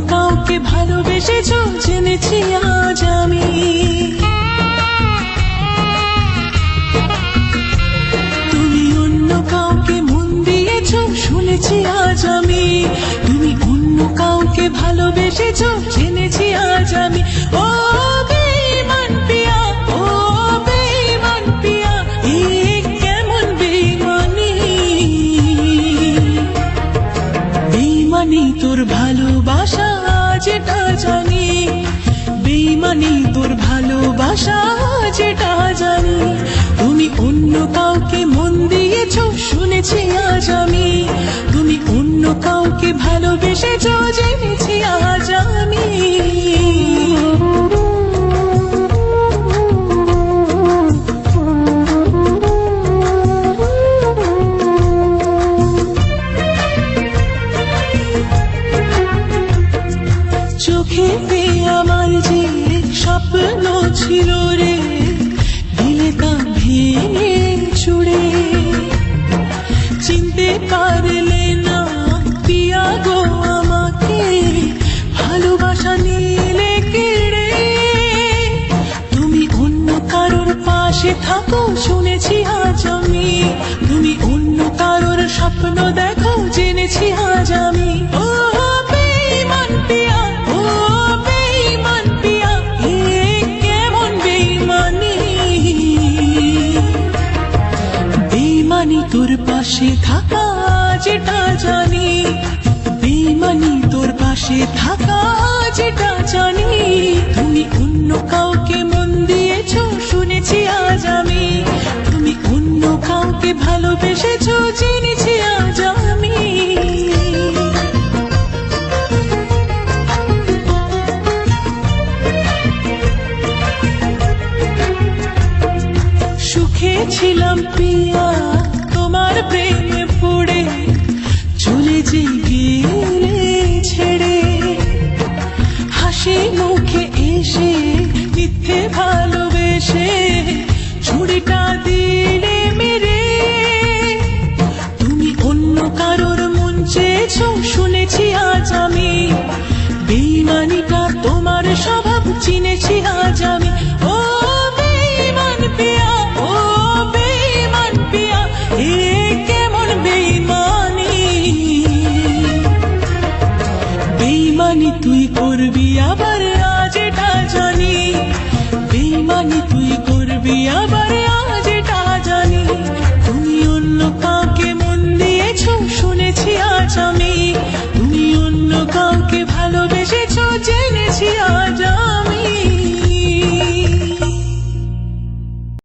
কাউকে ভালোবেসেছ জেনেছি আজ আমি। তুমি অন্য কাউকে মন দিয়েছ, শুনেছি আজ আমি। তুমি অন্য কাউকে ভালোবেসেছ, জেনেছি আজ ভালোবাসা যেটা জানি, তুমি অন্য কাউকে মন দিয়েছ, শুনেছি আজ আমি। তুমি অন্য কাউকে ভালোবেসেছ চোখেতে আমার যে স্বপ্ন ছিল রে, দিলে তা ভেঙে চুড়ে। চিনতে পারলে না, পিয়া গো আমাকে, ভালোবাসা নিলে কেড়ে তুমি অন্য কারোর পাশে থাকো, শুনেছি আজ আমি। তুমি অন্য কারোর স্বপ্ন দেখো তোর পাশে থাকা যেটা জানি বেমানি তোর পাশে থাকা যেটা জানি। তুমি অন্য কাউকে মন দিয়েছ, শুনেছি আজ আমি। তুমি অন্য কাউকে ভালোবেসেছ, জেনেছি আজ আমি। সুখে ছিলাম পিয়া তোমার প্রেমে পড়ে চলে যে ছেড়ে। হাসি মুখে এসে মিথ্যে ভালোবেসে ছুরিটা দিলে মেরে। তুমি অন্য কারোর মন চেয়েছ বেইমানি তুই করবি আবার আজ এটা জানি।